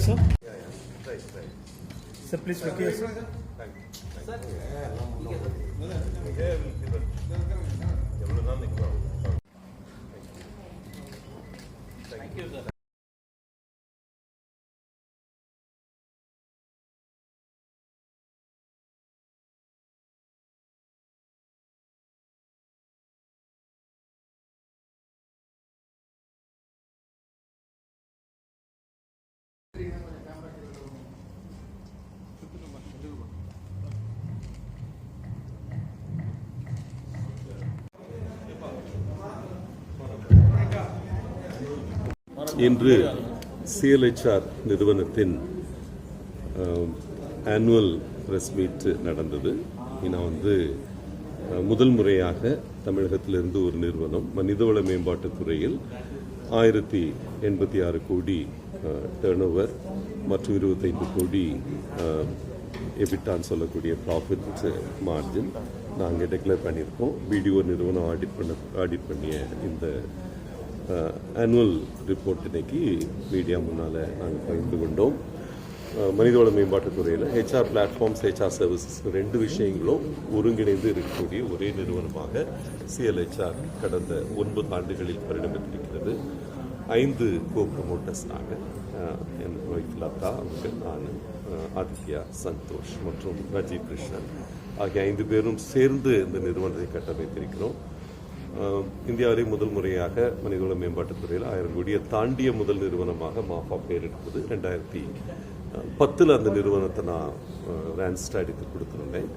here, sir? Yeah, yeah. Try, try. Sir, please look here. Sir. Thank you, sir. இன்று சிஎல்ஹெச்ஆர் நிறுவனத்தின் annual press meet நடந்தது. நான் வந்து முதல் முறையாக தமிழகத்திலிருந்து ஒரு நிறுவனம் மனிதவள மேம்பாட்டுத் துறையில் ஆயிரத்தி எண்பத்தி ஆறு கோடி டேர்ன் ஓவர் மற்றும் இருபத்தைந்து கோடி uh, எபிட்டான்னு சொல்லக்கூடிய ப்ராஃபிட் மார்ஜின் நாங்கள் டிக்ளேர் பண்ணியிருக்கோம். பிடிஓ நிறுவனம் ஆடிட் பண்ண ஆடிட் பண்ணிய இந்த uh, ஆனுவல் ரிப்போர்ட் இன்னைக்கு மீடியா முன்னால் நாங்கள் பகிர்ந்து கொண்டோம். Uh, மனிதவள மேம்பாட்டுத் துறையில் ஹெச்ஆர் பிளாட்ஃபார்ம்ஸ் ஹெச்ஆர் சர்வீசஸ் ரெண்டு விஷயங்களும் ஒருங்கிணைந்து இருக்கக்கூடிய ஒரே நிறுவனமாக சிஎல்ஹெச்ஆர் கடந்த ஒன்பது ஆண்டுகளில் பரிணமித்திருக்கிறது. ஐந்து கோ ப்ரமோட்டர்ஸ் நாங்கள் என் ஒய்ஃப் லதா அவங்க நான் ஆதித்யா சந்தோஷ் மற்றும் ரஜீவ் கிருஷ்ணன் ஆகிய ஐந்து பேரும் சேர்ந்து இந்த நிறுவனத்தை கட்டமைத்திருக்கிறோம். இந்தியாவிலே முதல் முறையாக மனிதவள மேம்பாட்டுத் துறையில் ஆயிரம் கோடியை தாண்டிய முதல் நிறுவனமாக மாஃபா பேர் எடுத்தது ரெண்டாயிரத்தி பத்தில் அந்த நிறுவனத்தை நான் ரேன்ஸ்ட் எடுத்து கொடுத்துருந்தேன்.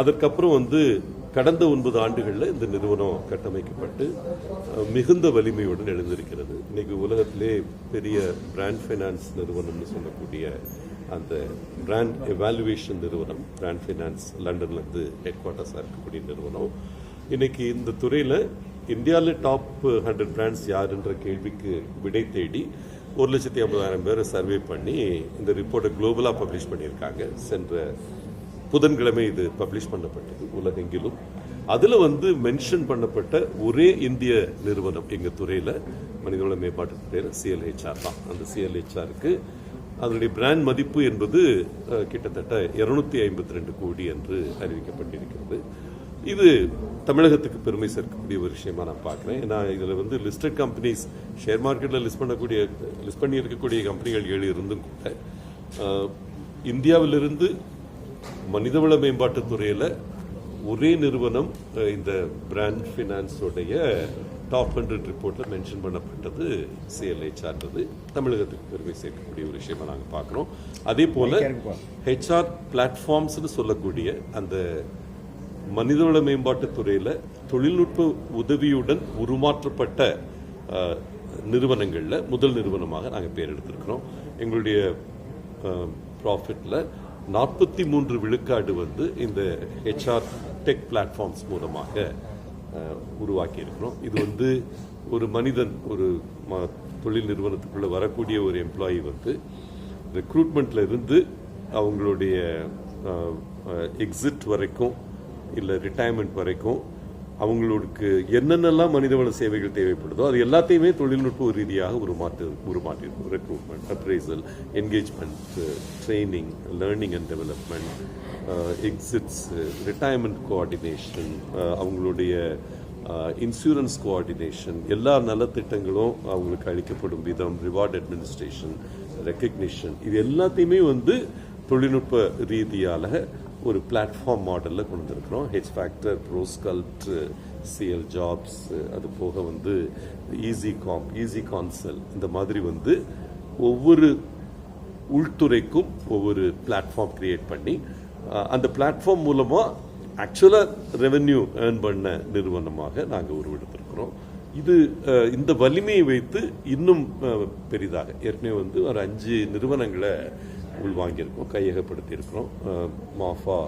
அதற்கப்புறம் வந்து கடந்த ஒன்பது ஆண்டுகளில் இந்த நிறுவனம் கட்டமைக்கப்பட்டு மிகுந்த வலிமையுடன் எழுந்திருக்கிறது. இன்னைக்கு உலகத்திலே பெரிய பிராண்ட் ஃபைனான்ஸ் நிறுவனம்னு சொல்லக்கூடிய அந்த பிராண்ட் எவாலுவேஷன் நிறுவனம் பிராண்ட் ஃபைனான்ஸ் லண்டன்லேருந்து ஹெட் குவார்ட்டர்ஸாக இருக்கக்கூடிய நிறுவனம். இன்னைக்கு இந்த துறையில் இந்தியாவில் டாப் ஹண்ட்ரட் பிராண்ட்ஸ் யாருன்ற கேள்விக்கு விடை தேடி ஒரு லட்சத்தி ஐம்பதாயிரம் பேரை சர்வே பண்ணி இந்த ரிப்போர்ட்டை குளோபலாக பப்ளிஷ் பண்ணியிருக்காங்க. சென்ற புதன்கிழமை இது பப்ளிஷ் பண்ணப்பட்டது உலகெங்கிலும். அதில் வந்து மென்ஷன் பண்ணப்பட்ட ஒரே இந்திய நிறுவனம் எங்கள் துறையில் மனிதவள மேம்பாட்டு துறையில் சிஎல்ஹெச்ஆர் தான். அந்த சிஎல்ஹெச்ஆருக்கு அதனுடைய பிராண்ட் மதிப்பு என்பது கிட்டத்தட்ட இருநூத்தி ஐம்பத்தி ரெண்டு கோடி என்று அறிவிக்கப்பட்டிருக்கிறது. இது தமிழகத்துக்கு பெருமை சேர்க்கக்கூடிய ஒரு விஷயமா நான் பார்க்குறேன். ஏன்னா இதில் வந்து லிஸ்டட் கம்பெனிஸ் ஷேர் மார்க்கெட்டில் லிஸ்ட் பண்ணக்கூடிய லிஸ்ட் பண்ணி இருக்கக்கூடிய கம்பெனிகள் ஏழு இருந்தும் கூட இந்தியாவிலிருந்து மனிதவள மேம்பாட்டுத் துறையில் ஒரே நிறுவனம் இந்த பிராண்ட் ஃபினான்ஸோடைய டாப் ஹண்ட்ரட் ரிப்போர்ட்டில் மென்ஷன் பண்ணப்பட்டது சிஎல்ஐ சார்ந்தது. தமிழகத்துக்கு பெருமை சேர்க்கக்கூடிய ஒரு விஷயமா நாங்கள் பார்க்குறோம். அதே போல ஹெச்ஆர் பிளாட்ஃபார்ம்ஸ்னு சொல்லக்கூடிய அந்த மனிதவள மேம்பாட்டுத் துறையில் தொழில்நுட்ப உதவியுடன் உருமாற்றப்பட்ட நிறுவனங்களில் முதல் நிறுவனமாக நாங்கள் பேர் எடுத்திருக்கிறோம். எங்களுடைய ப்ராஃபிட்டில் நாற்பத்தி மூன்று விழுக்காடு வந்து இந்த ஹெச்ஆர் டெக் பிளாட்ஃபார்ம்ஸ் மூலமாக உருவாக்கி இருக்கிறோம் இது வந்து ஒரு மனிதன் ஒரு ம- தொழில் நிறுவனத்துக்குள்ள வரக்கூடிய ஒரு எம்ப்ளாயி வந்து ரெக்ரூட்மெண்ட்ல இருந்து அவங்களுடைய எக்ஸிட் வரைக்கும் இல்லை ரிட்டையர்மெண்ட் வரைக்கும் அவங்களுக்கு என்னென்னலாம் மனிதவள சேவைகள் தேவைப்படுதோ அது எல்லாத்தையுமே தொழில்நுட்ப ரீதியாக உருமாற்று உருமாற்றிருக்கும் recruitment appraisal engagement training learning and development exits retirement coordination அவங்களுடைய uh, இன்சூரன்ஸ் கோஆர்டினேஷன் எல்லா நலத்திட்டங்களும் அவங்களுக்கு அளிக்கப்படும் விதம் ரிவார்ட் அட்மினிஸ்ட்ரேஷன் ரெக்கக்னிஷன் இது எல்லாத்தையுமே வந்து தொழில்நுட்ப ரீதியால் ஒரு பிளாட்ஃபார்ம் மாடலில் கொண்டு வந்துருக்குறோம். ஹெச் ஃபேக்டர் ப்ரோஸ்கல்ட் சிஎல் ஜாப்ஸ் அது போக வந்து ஈஸி காம் ஈஸி கான்சல் இந்த மாதிரி வந்து ஒவ்வொரு உள்துறைக்கும் ஒவ்வொரு பிளாட்ஃபார்ம் கிரியேட் பண்ணி அந்த பிளாட்ஃபார்ம் மூலமாக ஆக்சுவலாக ரெவென்யூ ஏர்ன் பண்ண நிறுவனமாக நாங்கள் உருவெடுத்திருக்கிறோம். இது இந்த வலிமையை வைத்து இன்னும் பெரிதாக. ஏற்கனவே வந்து ஒரு அஞ்சு நிறுவனங்களை உள்வாங்கியிருக்கோம் கையகப்படுத்தியிருக்கிறோம். மாஃபா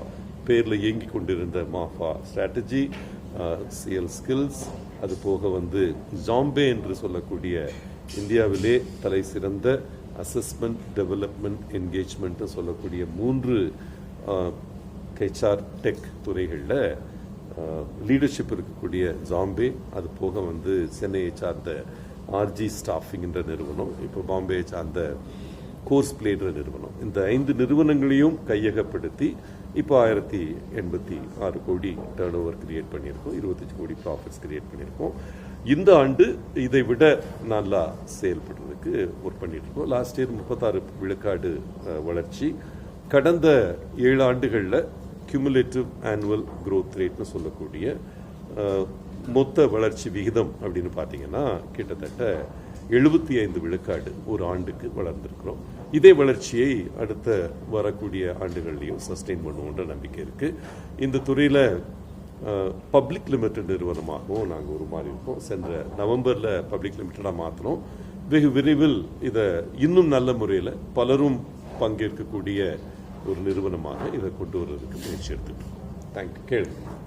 பேரில் இயங்கி கொண்டிருந்த மாஃபா ஸ்ட்ராட்டஜி சிஎல் ஸ்கில்ஸ் அது போக வந்து ஜாம்பே என்று சொல்லக்கூடிய இந்தியாவிலே தலை சிறந்த அசஸ்மெண்ட் டெவலப்மெண்ட் என்கேஜ்மெண்ட்டு சொல்லக்கூடிய மூன்று ஹெச்ஆர் டெக் துறைகளில் லீடர்ஷிப் இருக்கக்கூடிய ஜாம்பே அது போக வந்து சென்னையை சார்ந்த ஆர்ஜி ஸ்டாஃபிங் என்ற நிறுவனம் இப்போ பாம்பேயை சார்ந்த கோர்ஸ் பிளேடுற நிறுவனம். இந்த ஐந்து நிறுவனங்களையும் கையகப்படுத்தி இப்போ ஆயிரத்தி எண்பத்தி ஆறு கோடி டேர்ன் ஓவர் கிரியேட் பண்ணியிருக்கோம். இருபத்தஞ்சு கோடி ப்ராஃபிட்ஸ் கிரியேட் பண்ணியிருக்கோம். இந்த ஆண்டு இதை விட நல்லா செயல்படுறதுக்கு ஒர்க் பண்ணிட்டு லாஸ்ட் இயர் முப்பத்தாறு விழுக்காடு வளர்ச்சி. கடந்த ஏழு ஆண்டுகளில் கியூமுலேட்டிவ் ஆனுவல் க்ரோத் ரேட்னு சொல்லக்கூடிய மொத்த வளர்ச்சி விகிதம் அப்படின்னு பார்த்தீங்கன்னா கிட்டத்தட்ட எழுபத்தி ஐந்து விழுக்காடு ஒரு ஆண்டுக்கு வளர்ந்திருக்கிறோம். இதே வளர்ச்சியை அடுத்த வரக்கூடிய ஆண்டுகள்லையும் சஸ்டெயின் பண்ணுவோன்ற நம்பிக்கை இருக்குது இந்த துறையில் பப்ளிக் லிமிடெட் நிறுவனமாகவும் நாங்கள் உருமாறி இருக்கோம். சென்ற நவம்பரில் பப்ளிக் லிமிட்டடாக மாற்றினோம் வெகு விரைவில் இதை இன்னும் நல்ல முறையில் பலரும் பங்கேற்கக்கூடிய ஒரு நிறுவனமாக இதை கொண்டு வர்றதுக்கு முயற்சி எடுத்துட்டோம் தேங்க்யூ கேளுங்க.